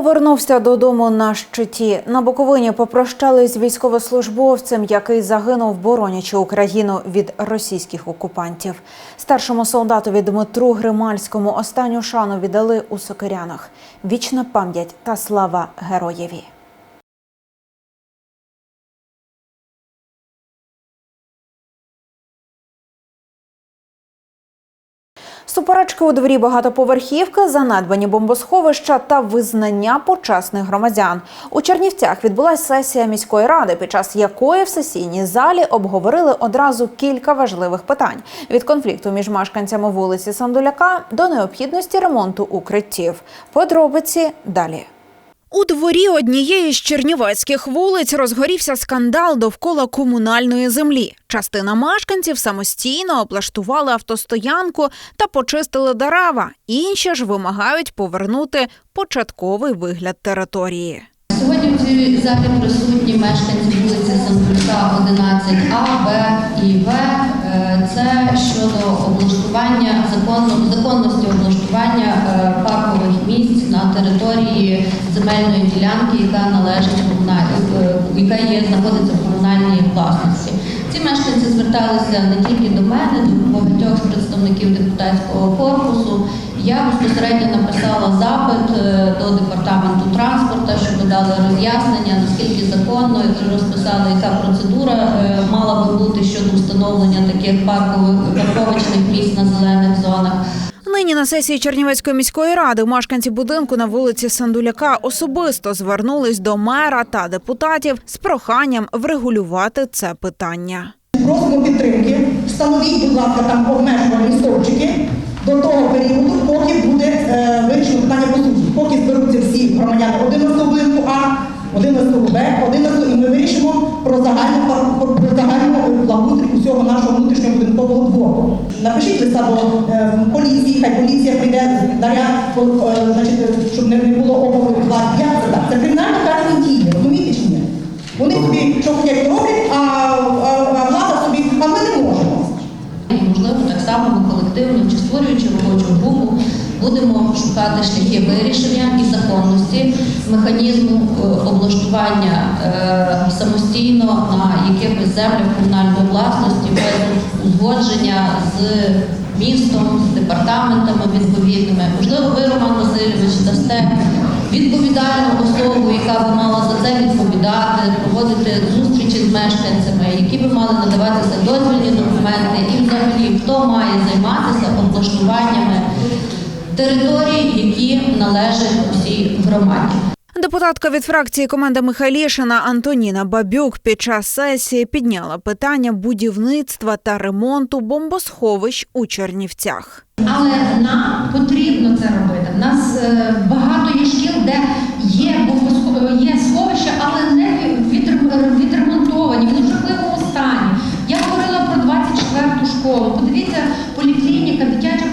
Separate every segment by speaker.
Speaker 1: Повернувся додому на щиті. На Буковині попрощались з військовослужбовцем, який загинув, боронячи Україну від російських окупантів. Старшому солдатові Дмитру Гримальському останню шану віддали у Сокирянах. Вічна пам'ять та слава героєві. Суперечки у дворі багатоповерхівки, занедбані бомбосховища та визнання почесних громадян. У Чернівцях відбулася сесія міської ради, під час якої в сесійній залі обговорили одразу кілька важливих питань: від конфлікту між мешканцями вулиці Сандуляка до необхідності ремонту укриттів. Подробиці далі. У дворі однієї з чернівецьких вулиць розгорівся скандал довкола комунальної землі. Частина мешканців самостійно облаштували автостоянку та почистили дерева. Інші ж вимагають повернути початковий вигляд території.
Speaker 2: Сьогодні в цій залі присутні мешканці вулиці Санкулька 11А, Б і В. Е, Це щодо облаштування законно, законності облаштування е, паркових місць на території земельної ділянки, яка належить е, яка є знаходиться в комунальній власності. Ці мешканці зверталися не тільки до мене, до багатьох представників депутатського корпусу. Я безпосередньо написала запит е, до департаменту транспорту, щоб дали роз'яснення, наскільки законно і розписали, яка процедура е, мала би бути щодо встановлення таких паркових парковочних місць на зелених зонах.
Speaker 1: Нині на сесії Чернівецької міської ради мешканці будинку на вулиці Сандуляка особисто звернулись до мера та депутатів з проханням врегулювати це питання.
Speaker 3: Просимо підтримки. Встановіть, будь ласка, там обмежувальні стовпчики до того періоду, поки буде е, вирішено питання по суті. Поки зберуться всі громадяни 11 будинку А, 11 Б, 11 і ми вирішимо про загальну про загальну благоустрій усього нашого внутрішнього будинкового двору. Напишіть листа до е, поліції, хай поліція прийде наряд, е, значить, щоб не, було опору це так? Це кримінальна карні дії, розумієте чи ні? Вони собі що хочуть роблять, а, а, а влада собі, а ми не можемо.
Speaker 2: І, можливо, так само ми колективно чи створюючи робочу групу, будемо шукати шляхи вирішення і законності механізму е, облаштування е, самостійно на якихось землях комунальної власності без узгодження з містом, з департаментами відповідними. Можливо, ви, Роман Васильович, дасте відповідальну особу, яка би мала за це відповідати, проводити зустрічі з мешканцями, які би мали надаватися дозвільні документи, і взагалі хто має займатися облаштуваннями територій, які належать усій громаді.
Speaker 1: Депутатка від фракції команда Михайлішина Антоніна Бабюк під час сесії підняла питання будівництва та ремонту бомбосховищ у Чернівцях.
Speaker 4: Але нам потрібно це робити. У нас е, багато є шкіл, де є, є сховища, але не відремонтовані, в жахливому стані. Я говорила про 24-ту школу. Подивіться, поліклініка, дитяча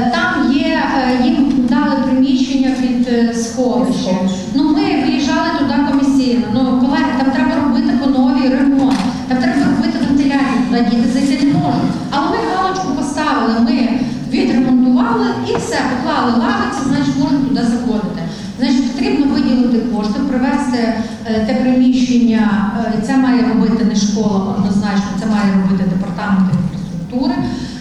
Speaker 4: Там є, е, їм дали приміщення під е, сховище. Ну ми виїжджали туди комісійно. Ну, колеги, там треба робити по новій ремонт, там треба робити вентиляцію, туди діти зайти не можуть. Але ми галочку поставили, ми відремонтували і все, поклали лавиці, значить можна туди заходити. Значить, потрібно виділити кошти, привести е, те приміщення. е, Це має робити не школа, однозначно, це має робити департамент інфраструктури.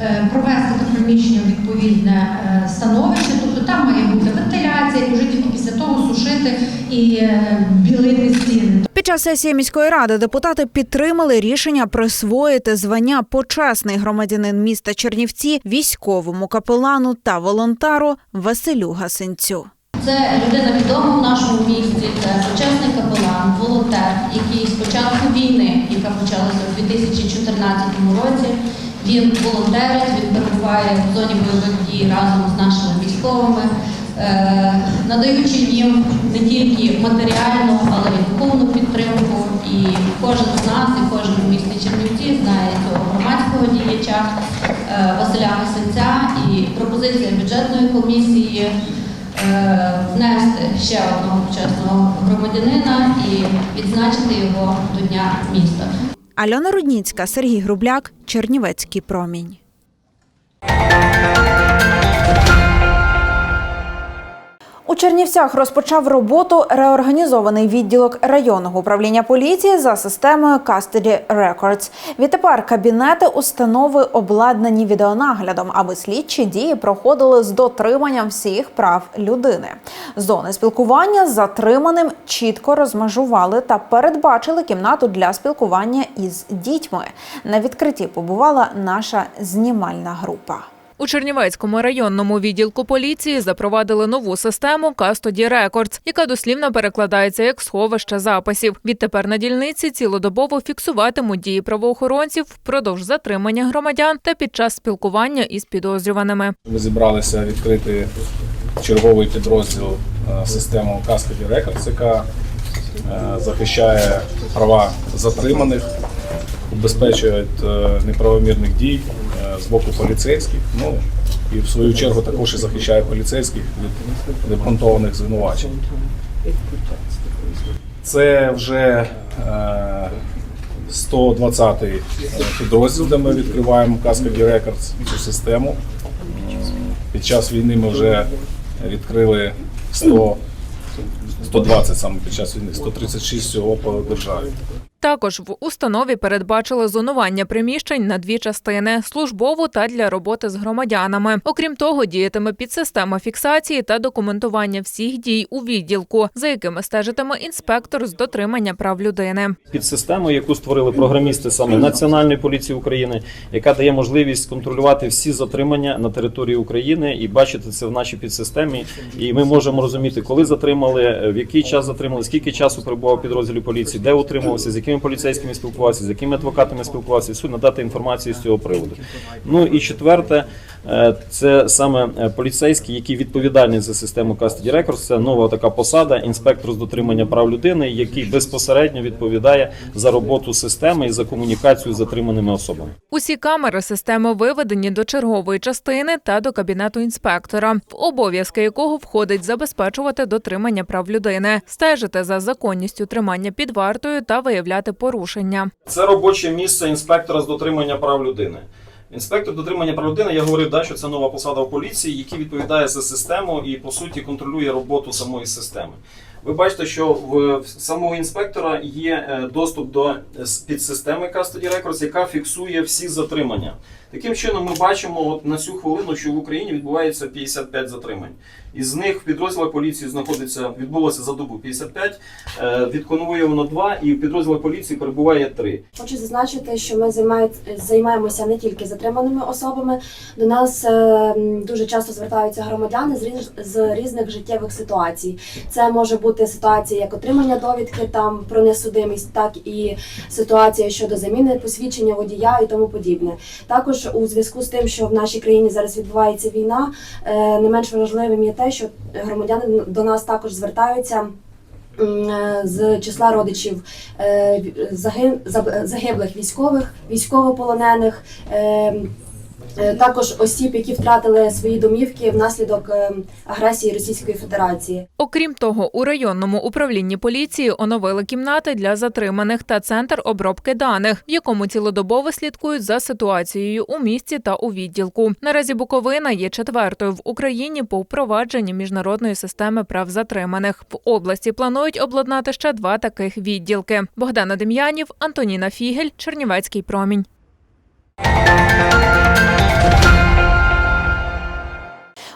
Speaker 4: Е, Провести приміщення відповідне е, становище, тобто там має бути вентиляція, і вже тільки після того сушити і е, білити стіни.
Speaker 1: Під час сесії міської ради депутати підтримали рішення присвоїти звання почесний громадянин міста Чернівці військовому капелану та волонтеру Василю Гасенцю.
Speaker 2: Це людина відома в нашому місті, це почесний капелан, волонтер, який з початку війни, яка почалася у 2014 році, він волонтерить, він перебуває в зоні бойових дій разом з нашими військовими, е, надаючи їм не тільки матеріальну, але й духовну підтримку. І кожен з нас, і кожен у місті Чернівці знає цього громадського діяча е, Василя Гасенця і пропозиція бюджетної комісії е, внести ще одного почесного громадянина і відзначити його до Дня міста.
Speaker 1: Альона Рудніцька, Сергій Грубляк, Чернівецький промінь. У Чернівцях розпочав роботу реорганізований відділок районного управління поліції за системою Custody Records. Відтепер кабінети установи обладнані відеонаглядом, аби слідчі дії проходили з дотриманням всіх прав людини. Зони спілкування з затриманим чітко розмежували та передбачили кімнату для спілкування із дітьми. На відкритті побувала наша знімальна група.
Speaker 5: У Чернівецькому районному відділку поліції запровадили нову систему Custody Records, яка дослівно перекладається як сховище записів. Відтепер на дільниці цілодобово фіксуватимуть дії правоохоронців впродовж затримання громадян та під час спілкування із підозрюваними.
Speaker 6: Ми зібралися відкрити черговий підрозділ систему Custody Records, яка е, захищає права затриманих, убезпечує е, неправомірних дій е, з боку поліцейських. Ну і в свою чергу також і захищає поліцейських від необґрунтованих звинувачень. Це вже е, 120-й підрозділ, де ми відкриваємо Custody Records, цю систему. Під час війни ми вже відкрили 100, 120 саме під час війни, 136 всього по державі.
Speaker 5: Також в установі передбачили зонування приміщень на дві частини службову та для роботи з громадянами. Окрім того, діятиме підсистема фіксації та документування всіх дій у відділку, за якими стежитиме інспектор з дотримання прав людини.
Speaker 7: підсистему, яку створили програмісти саме Національної поліції України, яка дає можливість контролювати всі затримання на території України і бачити це в нашій підсистемі. І ми можемо розуміти, коли затримали, в який час затримали, скільки часу перебував підрозділі поліції, де утримувався, з якими поліцейськими спілкувався, з якими адвокатами спілкувався, суд надати інформацію з цього приводу. Ну і четверте. Е, Це саме е, поліцейський, який відповідальний за систему Custody Records. Це нова така посада, інспектор з дотримання прав людини, який безпосередньо відповідає за роботу системи і за комунікацію з затриманими особами.
Speaker 5: Усі камери системи виведені до чергової частини та до кабінету інспектора, в обов'язки якого входить забезпечувати дотримання прав людини, стежити за законністю тримання під вартою та виявляти порушення.
Speaker 7: Це робоче місце інспектора з дотримання прав людини. Інспектор дотримання прав людини, я говорив, да, що це нова посада в поліції, який відповідає за систему і по суті контролює роботу самої системи. Ви бачите, що в в самого інспектора є е, доступ до е, підсистеми Custody Records, яка фіксує всі затримання. Таким чином, ми бачимо от на цю хвилину, що в Україні відбувається 55 затримань. Із них в підрозділах поліції знаходиться відбулося за добу 55, е, від конвою воно 2, і в підрозділах поліції перебуває 3.
Speaker 8: Хочу зазначити, що ми займаємося не тільки затриманими особами. До нас е, дуже часто звертаються громадяни з різних життєвих ситуацій. Це може бути ситуація як отримання довідки там про несудимість, так і ситуація щодо заміни посвідчення водія і тому подібне. Також у зв'язку з тим, що в нашій країні зараз відбувається війна, е, не менш важливим є те, що громадяни до нас також звертаються. е, З числа родичів е, загиблих військових, військовополонених, е, е, також осіб, які втратили свої домівки внаслідок е, агресії Російської Федерації.
Speaker 5: Окрім того, у районному управлінні поліції оновили кімнати для затриманих та центр обробки даних, в якому цілодобово слідкують за ситуацією у місті та у відділку. Наразі Буковина є четвертою в Україні по впровадженні міжнародної системи прав затриманих. В області планують обладнати ще два таких відділки. Богдана Дем'янів, Антоніна Фігель, Чернівецький промінь.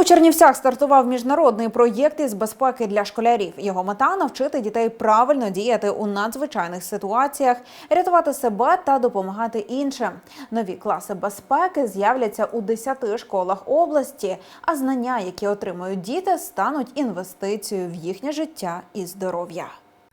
Speaker 1: У Чернівцях стартував міжнародний проєкт із безпеки для школярів. Його мета навчити дітей правильно діяти у надзвичайних ситуаціях, рятувати себе та допомагати іншим. Нові класи безпеки з'являться у 10 школах області, а знання, які отримують діти, стануть інвестицією в їхнє життя і здоров'я.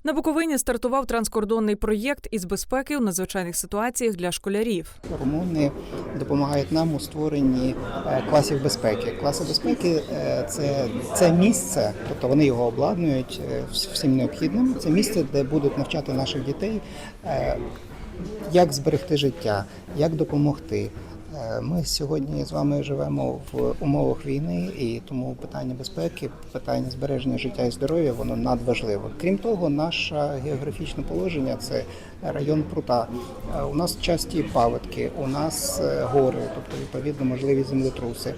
Speaker 9: На Буковині стартував транскордонний проєкт із безпеки у надзвичайних ситуаціях для школярів.
Speaker 10: Румуни допомагають нам у створенні е, класів безпеки. Класи безпеки е, це, це місце, тобто вони його обладнують е, всім необхідним. Це місце, де будуть навчати наших дітей, як зберегти життя, як допомогти. Е, Ми сьогодні з вами живемо в умовах війни, і тому питання безпеки, питання збереження життя і здоров'я воно надважливо. Крім того, наше географічне положення це район прута. Е, У нас часті паводки, у нас е, гори, тобто відповідно можливі землетруси.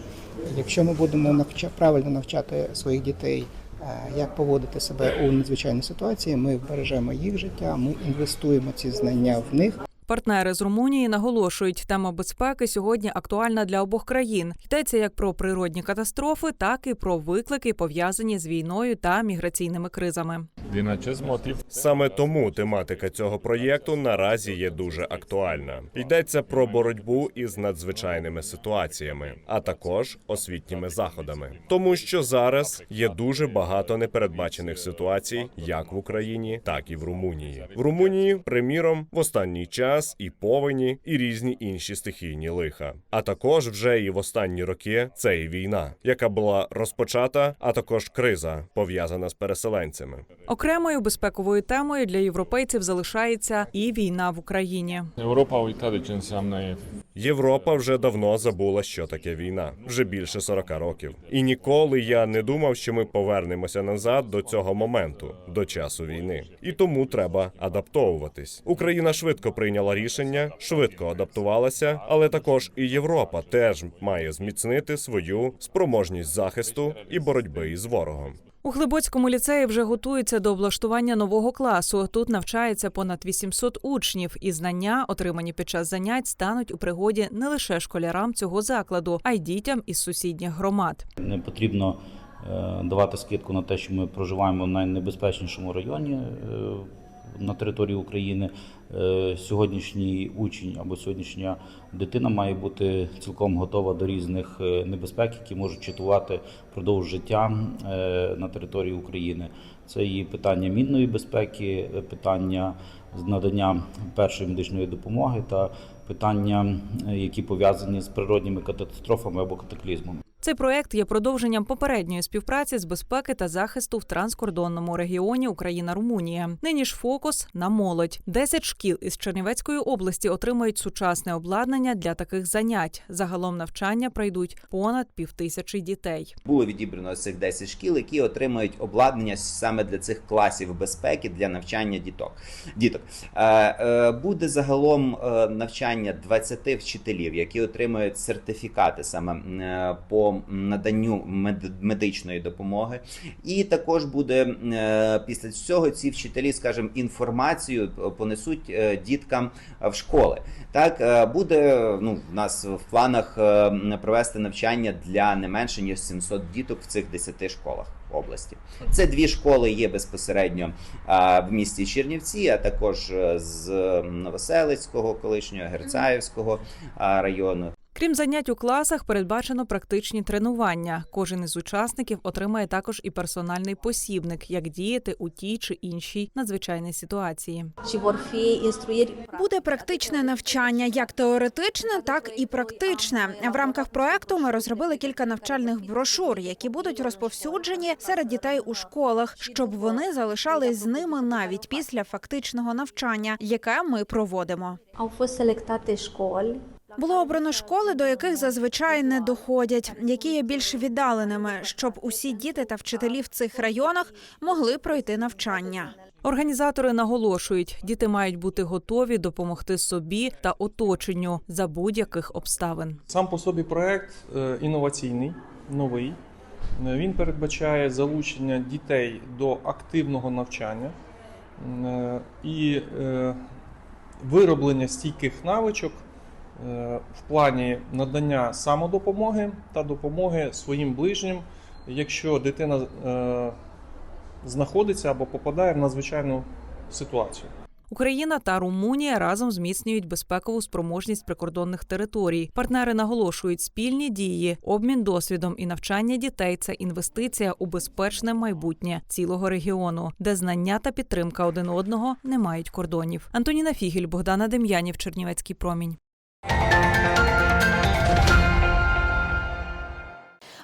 Speaker 10: Якщо ми будемо навча правильно навчати своїх дітей, як поводити себе у надзвичайній ситуації, ми вбережемо їх життя, ми інвестуємо ці знання в них.
Speaker 4: Партнери з Румунії наголошують, тема безпеки сьогодні актуальна для обох країн. Йдеться як про природні катастрофи, так і про виклики, пов'язані з війною та міграційними кризами.
Speaker 11: Саме тому тематика цього проєкту наразі є дуже актуальна. Йдеться про боротьбу із надзвичайними ситуаціями, а також освітніми заходами, тому що зараз є дуже багато непередбачених ситуацій, як в Україні, так і в Румунії. В Румунії, приміром, в останній час і повені, і різні інші стихійні лиха. А також вже і в останні роки це і війна, яка була розпочата, а також криза пов'язана з переселенцями.
Speaker 4: Окремою безпековою темою для європейців залишається і війна в Україні.
Speaker 9: Înseamnă
Speaker 11: Європа вже давно забула, що таке війна, вже більше 40 років. І ніколи я не думав, що ми повернемося назад до цього моменту, до часу війни. І тому треба адаптовуватись. Україна швидко прийняла рішення, швидко адаптувалася, але також і Європа теж має зміцнити свою спроможність захисту і боротьби із ворогом.
Speaker 4: У Глибоцькому ліцеї вже готуються до облаштування нового класу. Тут навчається понад 800 учнів, і знання, отримані під час занять, стануть у пригоді не лише школярам цього закладу, а й дітям із сусідніх громад.
Speaker 12: Не потрібно е, давати скидку на те, що ми проживаємо в найнебезпечнішому районі е, на території України. Е, Сьогоднішній учень або сьогоднішня дитина має бути цілком готова до різних е, небезпек, які можуть чатувати впродовж життя е, на території України. Це і питання мінної безпеки, питання надання першої медичної допомоги та питання, які пов'язані з природніми катастрофами або катаклізмами.
Speaker 4: Цей проект є продовженням попередньої співпраці з безпеки та захисту в транскордонному регіоні Україна-Румунія. Нині ж фокус на молодь. Десять шкіл із Чернівецької області отримають сучасне обладнання для таких занять. Загалом навчання пройдуть понад півтисячі дітей.
Speaker 13: Було відібрано цих 10 шкіл, які отримають обладнання саме для цих класів безпеки для навчання діток. Діток Е, е, буде загалом е, навчання 20 вчителів, які отримають сертифікати саме по наданню мед- медичної допомоги. І також буде е, після цього ці вчителі, скажімо, інформацію понесуть е, діткам в школи. Так е, буде ну в нас в планах провести навчання для не менше ніж 700 діток в цих 10 школах області. Це дві школи є безпосередньо в місті Чернівці, а також з Новоселицького, колишнього Герцаївського району.
Speaker 4: Крім занять у класах, передбачено практичні тренування. Кожен із учасників отримає також і персональний посібник, як діяти у тій чи іншій надзвичайній ситуації.
Speaker 1: Буде практичне навчання, як теоретичне, так і практичне. В рамках проекту ми розробили кілька навчальних брошур, які будуть розповсюджені серед дітей у школах, щоб вони залишались з ними навіть після фактичного навчання, яке ми проводимо. Було обрано школи, до яких зазвичай не доходять, які є більш віддаленими, щоб усі діти та вчителі в цих районах могли пройти навчання.
Speaker 4: Організатори наголошують, діти мають бути готові допомогти собі та оточенню за будь-яких обставин.
Speaker 14: Сам по собі проект е, інноваційний, новий. Е, Він передбачає залучення дітей до активного навчання е, і вироблення стійких навичок в плані надання самодопомоги та допомоги своїм ближнім, якщо дитина е, знаходиться або попадає в надзвичайну ситуацію.
Speaker 4: Україна та Румунія разом зміцнюють безпекову спроможність прикордонних територій. Партнери наголошують спільні дії, обмін досвідом і навчання дітей це інвестиція у безпечне майбутнє цілого регіону, де знання та підтримка один одного не мають кордонів. Антоніна Фігель, Богдана Дем'янів, Чернівецький промінь.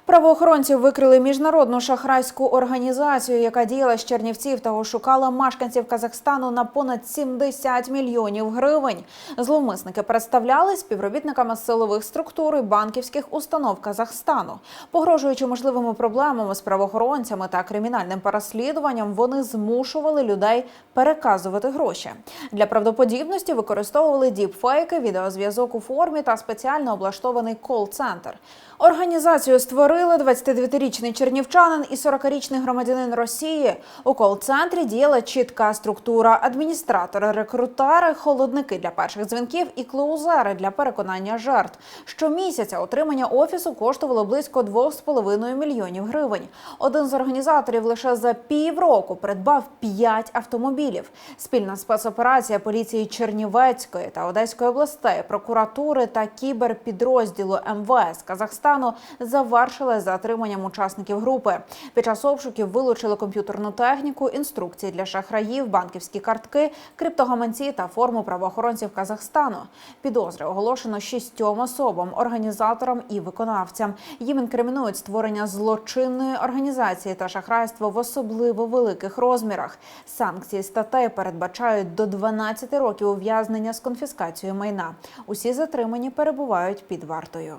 Speaker 1: Правоохоронці викрили міжнародну шахрайську організацію, яка діяла з Чернівців та ошукала мешканців Казахстану на понад 70 мільйонів гривень. Зловмисники представляли співробітниками силових структур і банківських установ Казахстану. Погрожуючи можливими проблемами з правоохоронцями та кримінальним переслідуванням, вони змушували людей переказувати гроші. Для правдоподібності використовували діпфейки, відеозв'язок у формі та спеціально облаштований кол-центр. Організацію створили 29-річний чернівчанин і 40-річний громадянин Росії. У кол-центрі діяла чітка структура: адміністратори, рекрутери, холодники для перших дзвінків і клоузери для переконання жертв. Щомісяця отримання офісу коштувало близько 2,5 мільйонів гривень. Один з організаторів лише за півроку придбав 5 автомобілів. Спільна спецоперація поліції Чернівецької та Одеської областей, прокуратури та кіберпідрозділу МВС Казахстану завершила за отриманням учасників групи. Під час обшуків вилучили комп'ютерну техніку, інструкції для шахраїв, банківські картки, криптогаманці та форму правоохоронців Казахстану. Підозри оголошено шістьом особам, організаторам і виконавцям. Їм інкримінують створення злочинної організації та шахрайство в особливо великих розмірах. Санкції статей передбачають до 12 років ув'язнення з конфіскацією майна. Усі затримані перебувають під вартою.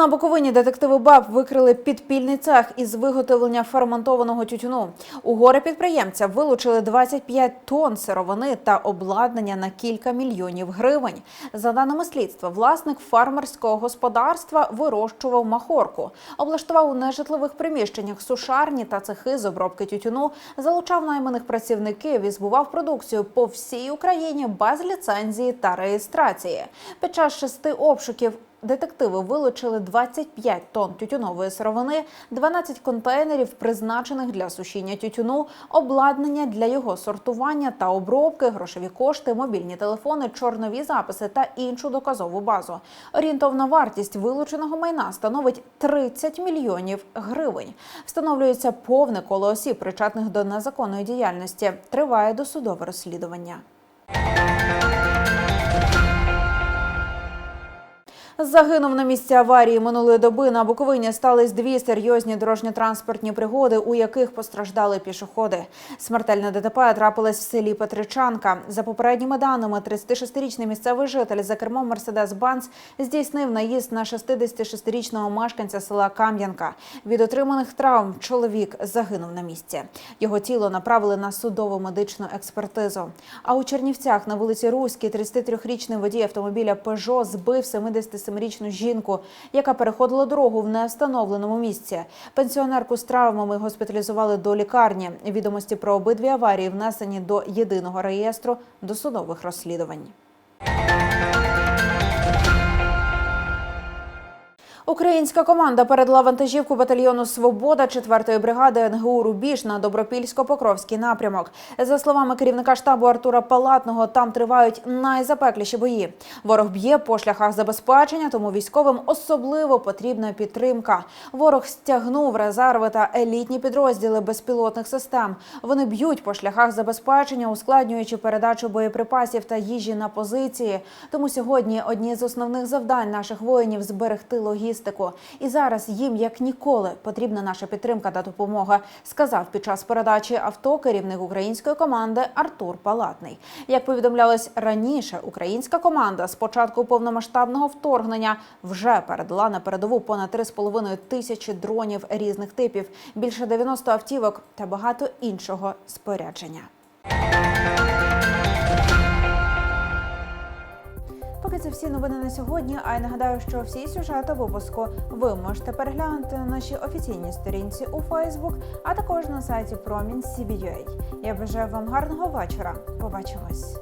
Speaker 1: На Буковині детективи БАБ викрили підпільний цех із виготовлення ферментованого тютюну. У гори підприємця вилучили 25 тонн сировини та обладнання на кілька мільйонів гривень. За даними слідства, власник фермерського господарства вирощував махорку, облаштував у нежитлових приміщеннях сушарні та цехи з обробки тютюну, залучав найманих працівників і збував продукцію по всій Україні без ліцензії та реєстрації. Під час шести обшуків Детективи вилучили 25 тонн тютюнової сировини, 12 контейнерів, призначених для сушіння тютюну, обладнання для його сортування та обробки, грошові кошти, мобільні телефони, чорнові записи та іншу доказову базу. Орієнтовна вартість вилученого майна становить 30 мільйонів гривень. Встановлюється повне коло осіб, причетних до незаконної діяльності. Триває досудове розслідування. Загинув на місці аварії минулої доби на Буковині стались дві серйозні дорожньо-транспортні пригоди, у яких постраждали пішоходи. Смертельне ДТП трапилось в селі Петричанка. За попередніми даними, 36-річний місцевий житель за кермом Мерседес Банц здійснив наїзд на 66-річного мешканця села Кам'янка. Від отриманих травм чоловік загинув на місці. Його тіло направили на судово медичну експертизу. А у Чернівцях на вулиці Руській 33-річний водій автомобіля Пежо збив 77-річну жінку, яка переходила дорогу в невстановленому місці. Пенсіонерку з травмами госпіталізували до лікарні. Відомості про обидві аварії внесені до єдиного реєстру досудових розслідувань. Українська команда передала вантажівку батальйону Свобода 4-ї бригади НГУ Рубіж на Добропільсько-Покровський напрямок. За словами керівника штабу Артура Палатного, там тривають найзапекліші бої. Ворог б'є по шляхах забезпечення, тому військовим особливо потрібна підтримка. Ворог стягнув резерви та елітні підрозділи безпілотних систем. Вони б'ють по шляхах забезпечення, ускладнюючи передачу боєприпасів та їжі на позиції. Тому сьогодні одні з основних завдань наших воїнів зберегти логістику. І зараз їм як ніколи потрібна наша підтримка та допомога, сказав під час передачі авто керівник української команди Артур Палатний. Як повідомлялось раніше, українська команда з початку повномасштабного вторгнення вже передала на передову понад 3,5 тисячі дронів різних типів, більше 90 автівок та багато іншого спорядження. Це всі новини на сьогодні. А я нагадаю, що всі сюжети випуску ви можете переглянути на нашій офіційній сторінці у Фейсбук, а також на сайті Промінь Я бажаю вам гарного вечора. Побачимось.